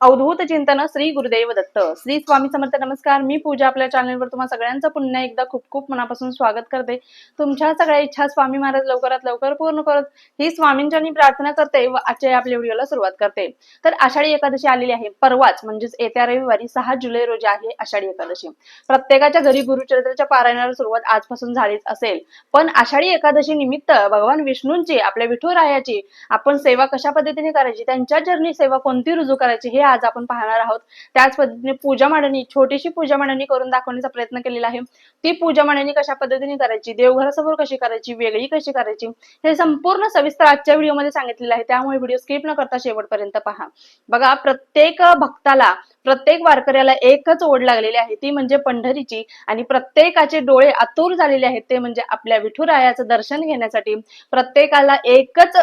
अवधूत चिंतन श्री गुरुदेव दत्त. श्री स्वामी समर्थ नमस्कार. मी पूजा आपल्या चॅनलवर तुम्हा सगळ्यांचं पुन्हा एकदा खूप खूप मनापासून स्वागत करते. तुमच्या सगळ्या इच्छा स्वामी महाराज लवकरात लवकर पूर्ण करत. ही स्वामींच्या प्रार्थना करते व आजच्या आपल्या व्हिडिओला सुरुवात करते. तर आषाढी एकादशी आलेली आहे. परवाच म्हणजेच येत्या रविवारी सहा जुलै रोजी आहे आषाढी एकादशी. प्रत्येकाच्या घरी गुरुचरित्राच्या पारायणाला सुरुवात आजपासून झालीच असेल. पण आषाढी एकादशी निमित्त भगवान विष्णूंची आपल्या विठुरायाची आपण सेवा कशा पद्धतीने करायची त्यांच्या जर्नी सेवा कोणती रुजू करायची हे आज आपण पाहणार आहोत. त्याच पद्धतीने पूजा मांडणी छोटीशी पूजा मांडणी करून दाखवण्याचा प्रयत्न केलेला आहे. ती पूजा मांडणी कशा पद्धतीने करायची देवघरासमोर कशी करायची वेगळी कशी करायची हे संपूर्ण सविस्तर आजच्या व्हिडिओमध्ये सांगितलेलं आहे. त्यामुळे व्हिडिओ स्किप न करता शेवटपर्यंत पहा. बघा प्रत्येक भक्ताला प्रत्येक वारकऱ्याला एकच ओढ लागलेली आहे ती म्हणजे पंढरीची. आणि प्रत्येकाचे डोळे आतुर झालेले आहेत ते म्हणजे आपल्या विठुरायाचं दर्शन घेण्यासाठी. प्रत्येकाला एकच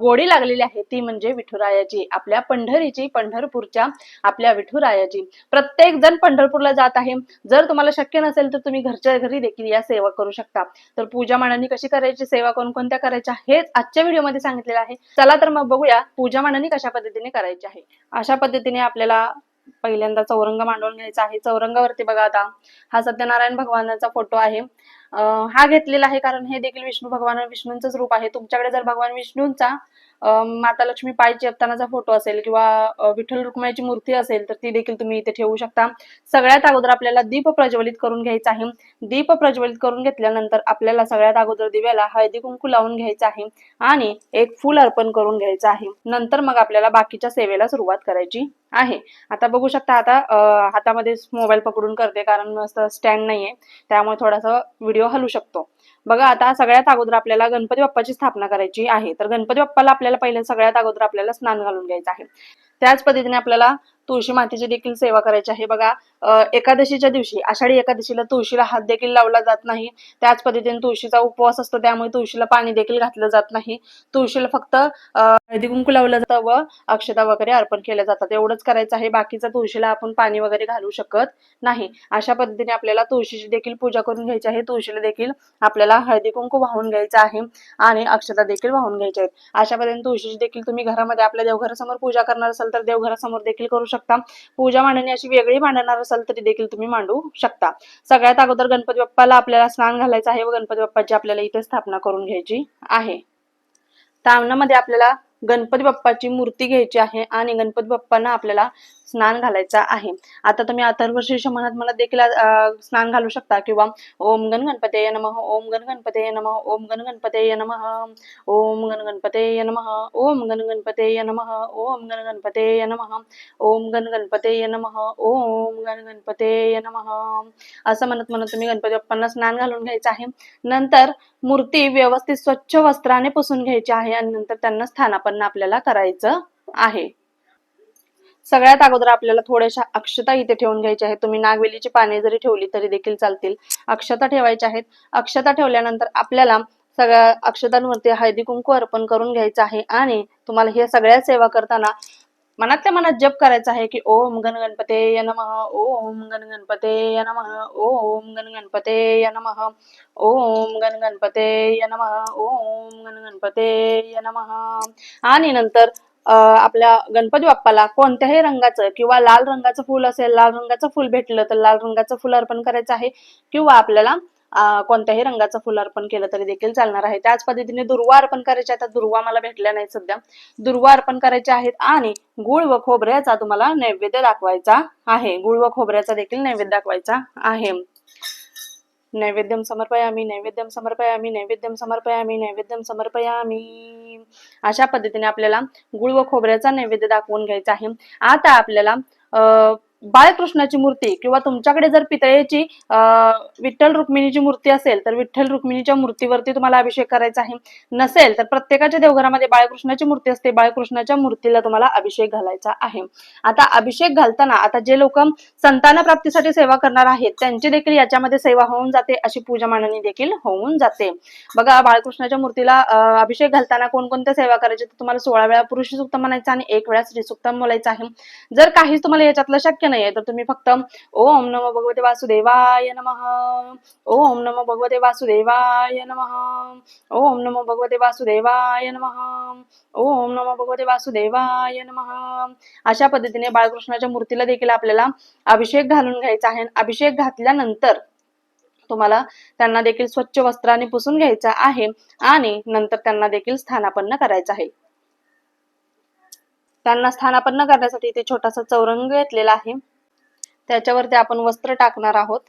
गोडी लागलेली आहे ती म्हणजे विठुरायाची आपल्या पंढरीची पंढरपूरच्या आपल्या विठुरायाची. प्रत्येक जण पंढरपूरला जात आहे. जर तुम्हाला शक्य नसेल तर तुम्ही घरच्या घरी देखील या सेवा करू शकता. तर पूजा मांडणी कशी करायची सेवा कोणकोणत्या करायच्या हेच आजच्या व्हिडिओमध्ये सांगितलेलं आहे. चला तर मग बघूया पूजा मांडणी कशा पद्धतीने करायची आहे. अशा पद्धतीने आपल्याला पहिल्यांदा चौरंग मांडून घ्यायचा आहे. चौरंगावरती बघा आता हा सत्यनारायण भगवानाचा फोटो आहे. हा घेतलेला आहे कारण हे देखील विष्णू भगवान विष्णूंचंच रूप आहे. तुमच्याकडे जर भगवान विष्णूंचा माता लक्ष्मी पाय चेपतानाचा फोटो असेल किंवा विठ्ठल रुक्माईची मूर्ती असेल तर ती देखील तुम्ही इथे ठेवू शकता. सगळ्यात अगोदर आपल्याला दीप प्रज्वलित करून घ्यायचा आहे. दीप प्रज्वलित करून घेतल्यानंतर आपल्याला सगळ्यात अगोदर दिव्याला हळदी कुंकू लावून घ्यायचा आहे आणि एक फुल अर्पण करून घ्यायचं आहे. नंतर मग आपल्याला बाकीच्या सेवेला सुरुवात करायची आहे. आता बघू शकता आता हातामध्ये मोबाईल पकडून करते कारण स्टँड नाहीये. त्यामुळे थोडासा व्हिडिओ हलू शकतो. बघा आता सगळ्यात अगोदर आपल्याला गणपती बाप्पाची स्थापना करायची आहे. तर गणपती बाप्पाला आपल्याला पहिले सगळ्यात अगोदर आपल्याला स्नान घालून घ्यायचं आहे. त्याच पद्धतीने आपल्याला तुळशी मातेची देखील सेवा करायची आहे. बघा एकादशीच्या दिवशी आषाढी एकादशीला तुळशीला हात देखील लावला जात नाही. त्याच पद्धतीने तुळशीचा उपवास असतो त्यामुळे तुळशीला पाणी देखील घातलं जात नाही. तुळशीला फक्त अं, हळदी कुंकू लावलं जातं व अक्षता वगैरे अर्पण केल्या जातात. एवढंच करायचं आहे. बाकीचा तुळशीला आपण पाणी वगैरे घालू शकत नाही. अशा पद्धतीने आपल्याला तुळशीची देखील पूजा करून घ्यायची आहे. तुळशीला देखील आपल्याला हळदी कुंकू वाहून घ्यायचं आहे आणि अक्षता देखील वाहून घ्यायच्या आहेत. अशा पद्धतीने तुळशीची देखील तुम्ही घरामध्ये आपल्या देवघरासमोर पूजा करणार असाल तर देवघरासमोर देखील करू शकता. पूजा मांडणी अशी वेगळी मांडणार असाल तरी देखील तुम्ही मांडू शकता. सगळ्यात अगोदर गणपती बाप्पाला आपल्याला स्नान घालायचं आहे व गणपती बाप्पाची आपल्याला इथे स्थापना करून घ्यायची आहे. तामणामध्ये आपल्याला गणपती बाप्पाची मूर्ती घ्यायची आहे आणि गणपती बाप्पांना आपल्याला स्नान घालायचा आहे. आता तुम्ही अथर्वशीर्ष म्हणत मला देखील स्नान घालू शकता किंवा ओम गण गणपते नम ओम गण गणपते नम ओम गण गणपते नम ओम गण गणपते नम ओम गण गणपते नम ओम गण गणपते नम ओम गण गणपते नम ओम गण गणपते नम. असं म्हणत म्हणत तुम्ही गणपती बाप्पांना स्नान घालून घ्यायचं आहे. नंतर मूर्ती व्यवस्थित स्वच्छ वस्त्राने पुसून घ्यायची आहे आणि नंतर त्यांना स्थानापन्न आपल्याला करायचं आहे. सगळ्यात अगोदर आपल्याला थोड्याशा अक्षता इथे ठेवून घ्यायच्या आहेत. तुम्ही नागवेलीची पाने जरी ठेवली तरी देखील चालतील. अक्षता ठेवायच्या आहेत. अक्षता ठेवल्यानंतर आपल्याला सगळ्या अक्षतांवरती हळदी कुंकू अर्पण करून घ्यायचं आहे आणि तुम्हाला हे सगळ्या सेवा करताना मनातल्या मनात जप करायचा आहे की ओम गण गणपते नमः ओम गण गणपते नमः ओम गण गणपते नमः ओम गण गणपते नमः ओम गण गणपते नमः. आणि नंतर आपल्या गणपती बाप्पाला कोणत्याही रंगाचं किंवा लाल रंगाचं फुल असेल लाल रंगाचं फुल भेटलं तर लाल रंगाचं फुल अर्पण करायचं आहे किंवा आपल्याला कोणत्याही रंगाचं फुल अर्पण केलं तरी देखील चालणार आहे. त्याच पद्धतीने दुर्वा अर्पण करायचे आता दुर्वा मला भेटल्या नाही सध्या. दुर्वा अर्पण करायचे आहेत आणि गुळ व खोबऱ्याचा तुम्हाला नैवेद्य दाखवायचा आहे. गुळ व खोबऱ्याचा देखील नैवेद्य दाखवायचा आहे. नैवेद्यम समर्पयामी नैवेद्यम समर्पयामी नैवेद्यम समर्पयामी नैवेद्यम समर्पयामी. अशा पद्धतीने आपल्याला गुळ व खोबऱ्याचा नैवेद्य दाखवून घ्यायचा आहे. आता आपल्याला अं बाळकृष्णाची मूर्ती किंवा तुमच्याकडे जर पितळेची विठ्ठल रुक्मिणीची मूर्ती असेल तर विठ्ठल रुक्मिणीच्या मूर्तीवरती तुम्हाला अभिषेक करायचा आहे. नसेल तर प्रत्येकाच्या देवघरामध्ये बाळकृष्णाची मूर्ती असते. बाळकृष्णाच्या मूर्तीला तुम्हाला अभिषेक घालायचा आहे. आता अभिषेक घालताना आता जे लोक संतान प्राप्तीसाठी सेवा करणार आहेत त्यांची देखील याच्यामध्ये सेवा होऊन जाते अशी पूजा मांडणी देखील होऊन जाते. बघा बाळकृष्णाच्या मूर्तीला अभिषेक घालताना कोणकोणत्या सेवा करायच्या तुम्हाला सोळा वेळा पुरुष सुक्त म्हणायचं आणि एक वेळा स्त्री सुक्त बोलायचं आहे. जर काहीच तुम्हाला याच्यातलं शक्य शक्य नाहीये. तर तुम्ही फक्त ओम नमो भगवते वासुदेवाय नम. ओम नमो भगवते वासुदेवाय नम. ओम नमो भगवते वासुदेवाय नम. ओम नमो भगवते वासुदेवाय नम. अशा पद्धतीने बाळकृष्णाच्या मूर्तीला देखील आपल्याला अभिषेक घालून घ्यायचा आहे. अभिषेक घातल्यानंतर तुम्हाला त्यांना देखील स्वच्छ वस्त्राने पुसून घ्यायचा आहे. आणि नंतर त्यांना देखील स्थानापन्न करायचं आहे. त्यांना स्थानापन्न करण्यासाठी इथे छोटासा चौरंग घेतलेला आहे. त्याच्यावरती आपण वस्त्र टाकणार आहोत.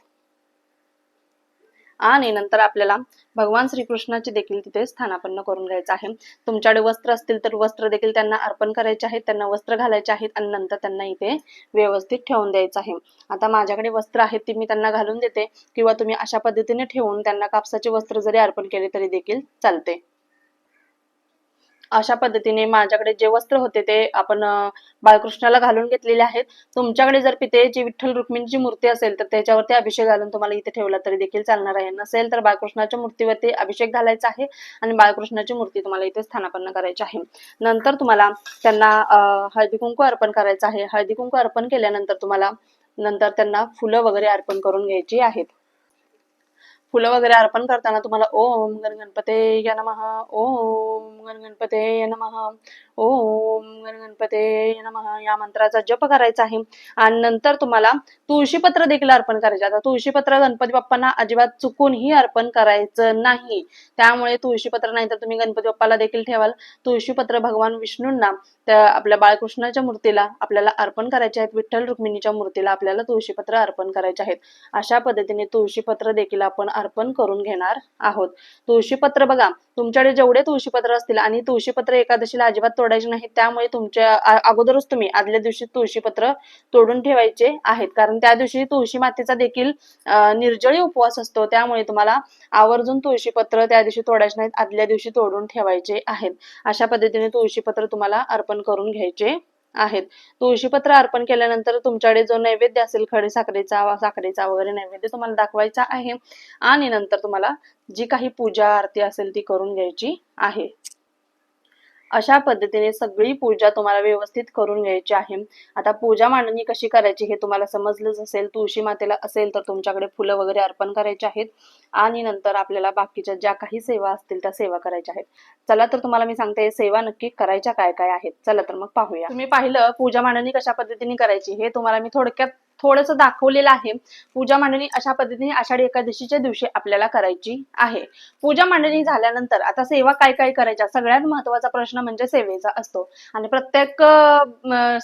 आणि नंतर आपल्याला भगवान श्रीकृष्णाचे देखील तिथे स्थानापन्न करून घ्यायचं आहे. तुमच्याकडे वस्त्र असतील तर वस्त्र देखील त्यांना अर्पण करायचे आहेत त्यांना वस्त्र घालायचे आहेत आणि नंतर त्यांना इथे व्यवस्थित ठेवून द्यायचं आहे. आता माझ्याकडे वस्त्र आहेत ती मी त्यांना घालून देते किंवा तुम्ही अशा पद्धतीने ठेवून त्यांना कापसाचे वस्त्र जरी अर्पण केले तरी देखील चालते. अशा पद्धतीने माझ्याकडे जे वस्त्र होते ते आपण बाळकृष्णाला घालून घेतलेले आहेत. तुमच्याकडे जर पितेची विठ्ठल रुक्मिणीची मूर्ती असेल तर त्याच्यावरती अभिषेक घालून तुम्हाला इथे ठेवला तरी देखील चालणार आहे. नसेल तर बाळकृष्णाच्या मूर्तीवरती अभिषेक घालायचा आहे आणि बाळकृष्णाची मूर्ती तुम्हाला इथे स्थानापन्न करायची आहे. नंतर तुम्हाला त्यांना हळदी कुंकू अर्पण करायचं आहे. हळदी कुंकू अर्पण केल्यानंतर तुम्हाला नंतर त्यांना फुलं वगैरे अर्पण करून घ्यायची आहेत. फुलं वगैरे अर्पण करताना तुम्हाला ओम गणपते या नमः ओम गणपते या नमः ओम गणपते नमः या मंत्राचा जप करायचा आहे. आणि नंतर तुम्हाला तुळशीपत्र देखील अर्पण करायचे. आता तुळशीपत्र गणपती बाप्पांना अजिबात चुकूनही अर्पण करायचं नाही. त्यामुळे तुळशीपत्र नाही तर तुम्ही गणपती बाप्पाला देखील ठेवाल. तुळशीपत्र भगवान विष्णूंना त्या आपल्या बाळकृष्णाच्या मूर्तीला आपल्याला अर्पण करायचे आहेत. विठ्ठल रुक्मिणीच्या मूर्तीला आपल्याला तुळशीपत्र अर्पण करायचे आहेत. अशा पद्धतीने तुळशीपत्र देखील आपण अर्पण करून घेणार आहोत. तुळशीपत्र बघा तुमच्याकडे जेवढे तुळशीपत्र असतील आणि तुळशीपत्र एकादशीला अजिबात तोडायचे नाहीत त्यामुळे तुमच्या अगोदरच तुम्ही आदल्या दिवशी तुळशीपत्र तोडून ठेवायचे आहेत. कारण त्या दिवशी तुळशी मातेचा देखील निर्जळी उपवास असतो त्यामुळे तुम्हाला आवर्जून तुळशीपत्र त्या दिवशी तोडायचे नाहीत आदल्या दिवशी तोडून ठेवायचे आहेत. अशा पद्धतीने तुळशीपत्र तुम्हाला अर्पण करून घ्यायचे आहेत. तुळशीपत्र अर्पण केल्यानंतर तुमच्याकडे जो नैवेद्य असेल खडे साखरेचा साखरेचा वगैरे नैवेद्य तुम्हाला दाखवायचा आहे. आणि नंतर तुम्हाला जी काही पूजा आरती असेल ती करून घ्यायची आहे. अशा पद्धतीने सगळी पूजा तुम्हाला व्यवस्थित करून घ्यायची आहे. आता पूजा मांडणी कशी करायची हे तुम्हाला समजलंच असेल तुळशी मातेला असेल तर तुमच्याकडे फुलं वगैरे अर्पण करायची आहेत. आणि नंतर आपल्याला बाकीच्या ज्या काही सेवा असतील त्या सेवा करायच्या आहेत. चला तर तुम्हाला मी सांगते सेवा नक्की करायच्या काय काय आहेत. चला तर मग पाहूया. तुम्ही पाहिलं पूजा मांडणी कशा पद्धतीने करायची हे तुम्हाला मी थोडक्यात थोडंसं दाखवलेलं आहे. पूजा मांडणी अशा पद्धतीने आषाढी एकादशीच्या दिवशी आपल्याला करायची आहे. पूजा मांडणी झाल्यानंतर आता सेवा काय काय करायच्या? सगळ्यात महत्त्वाचा प्रश्न म्हणजे सेवेचा असतो. आणि प्रत्येक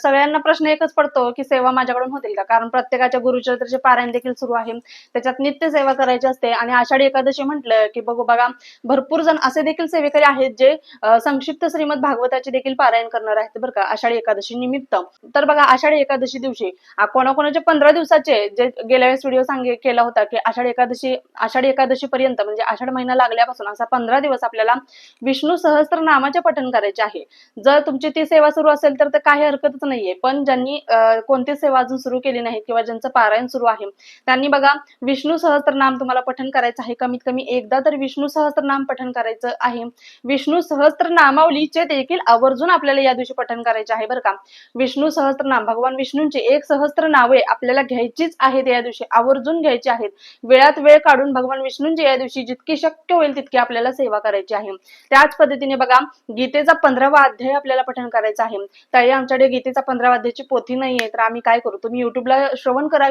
सगळ्यांना प्रश्न एकच पडतो की सेवा माझ्याकडून होतील का? कारण प्रत्येकाच्या गुरुचरित्राचे पारायण देखील सुरू आहे. त्याच्यात नित्य सेवा करायची असते. आणि आषाढी एकादशी म्हटलं की बघू बघा भरपूर जण असे देखील सेवेकरी आहेत जे संक्षिप्त श्रीमद भागवताचे देखील पारायण करणार आहेत बरं का आषाढी एकादशी निमित्त. तर बघा आषाढी एकादशी दिवशी कोणाकोणाचे पंधरा दिवसाचे जे गेल्या वेळेस व्हिडिओ सांगे केला होता की आषाढी एकादशी आषाढी एकादशी पर्यंत म्हणजे आषाढ महिना लागल्यापासून असा पंधरा दिवस आपल्याला विष्णू सहस्त्र नामाचे पठण करायचे आहे. जर तुमची ती सेवा सुरू असेल तर काही हरकतच नाहीये. पण ज्यांनी कोणती सेवा अजून सुरू केली नाही किंवा ज्यांचं पारायण सुरू आहे त्यांनी बघा विष्णू सहस्त्र नाम तुम्हाला पठण करायचं आहे. कमीत कमी एकदा तर विष्णू सहस्त्र नाम पठण करायचं आहे. विष्णू सहस्त्र नामावलीचे देखील आवर्जून आपल्याला या दिवशी पठण करायचे आहे बरं का. विष्णू सहस्त्र नाम भगवान विष्णूंची एक सहस्त्र नावे आपल्याला घ्यायचीच आहेत या दिवशी आवर्जून घ्यायची आहेत. वेळात वेळ काढून भगवान विष्णूंची या दिवशी जितकी शक्य होईल तितकी आपल्याला सेवा करायची आहे. त्याच पद्धतीने बघा गीतेचा पंधरावा अध्याय आपल्याला पठण करायचा आहे. ताई आमच्याकडे गीतेचा पंधरावा अध्यायाची पोथी नाहीये तर आम्ही काय करू? तुम्ही युट्यूबला श्रवण करा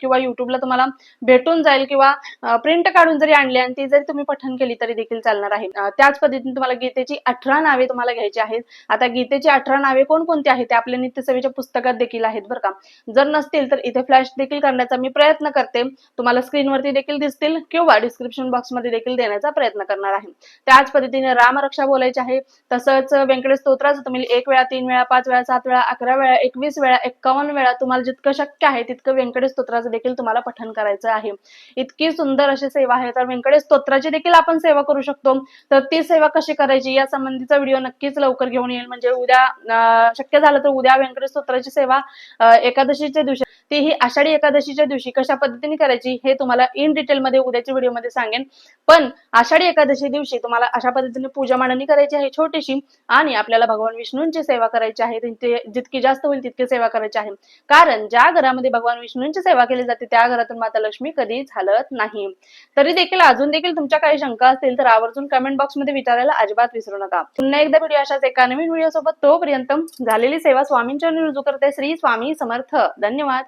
किंवा युट्यूबला तुम्हाला भेटून जाईल किंवा प्रिंट काढून जरी आणली आणि ती जरी तुम्ही पठण केली तरी देखील चालणार आहे. त्याच पद्धतीने तुम्हाला गीतेची अठरा नावे तुम्हाला घ्यायची आहेत. आता गीतेची अठरा नावे कोणकोणती आहेत? ते आपल्या नित्यसेवेच्या पुस्तकात देखील आहेत बरं का. जर नसतील तर इथे फ्लॅश देखील करण्याचा मी प्रयत्न करते. तुम्हाला स्क्रीनवरती देखील दिसतील किंवा डिस्क्रिप्शन बॉक्समध्ये देखील देण्याचा प्रयत्न करणार आहे. त्याच पद्धतीने रामरक्षा बोलायची आहे. तसंच व्यंकटेश स्तोत्राचं तुम्ही एक वेळा तीन वेळा पाच वेळा सात वेळा अकरा वेळा एकवीस वेळा एक्कावन्न वेळा तुम्हाला जितकं शक्य आहे तितकं व्यंकटेश स्तोत्राचं देखील तुम्हाला पठण करायचं आहे. इतकी सुंदर अशी सेवा आहे. तर व्यंकटेश स्तोत्राची देखील आपण सेवा करू शकतो. तर ती सेवा कशी करायची? या संबंधीचा व्हिडिओ नक्कीच लवकर घेऊन येईल. म्हणजे उद्या शक्य झालं तर उद्या व्यंकटेश स्तोत्राची सेवा एकादशीच्या दिवशी तेही आषाढी एकादशीच्या दिवशी कशा पद्धतीने करायची हे तुम्हाला इन डिटेलमध्ये उद्याच्या व्हिडिओमध्ये सांगेन. पण आषाढी एकादशी दिवशी तुम्हाला अशा पद्धतीने पूजा मांडणी करायची आहे छोटीशी आणि आपल्याला भगवान विष्णूंची सेवा करायची आहे. त्यांची जितकी जास्त होईल तितकी सेवा करायची आहे. कारण ज्या घरामध्ये भगवान विष्णूंची सेवा केली जाते त्या घरातून माता लक्ष्मी कधीच हलत नाही. तरी देखील अजून देखील तुमच्या काही शंका असतील तर आवर्जून कमेंट बॉक्समध्ये विचारायला अजिबात विसरू नका. पुन्हा एकदा व्हिडिओ अशाच एका नवीन व्हिडिओ सोबत तोपर्यंत झालेली सेवा स्वामींच्या रुजू करते. श्री स्वामी समर्थ. धन्यवाद.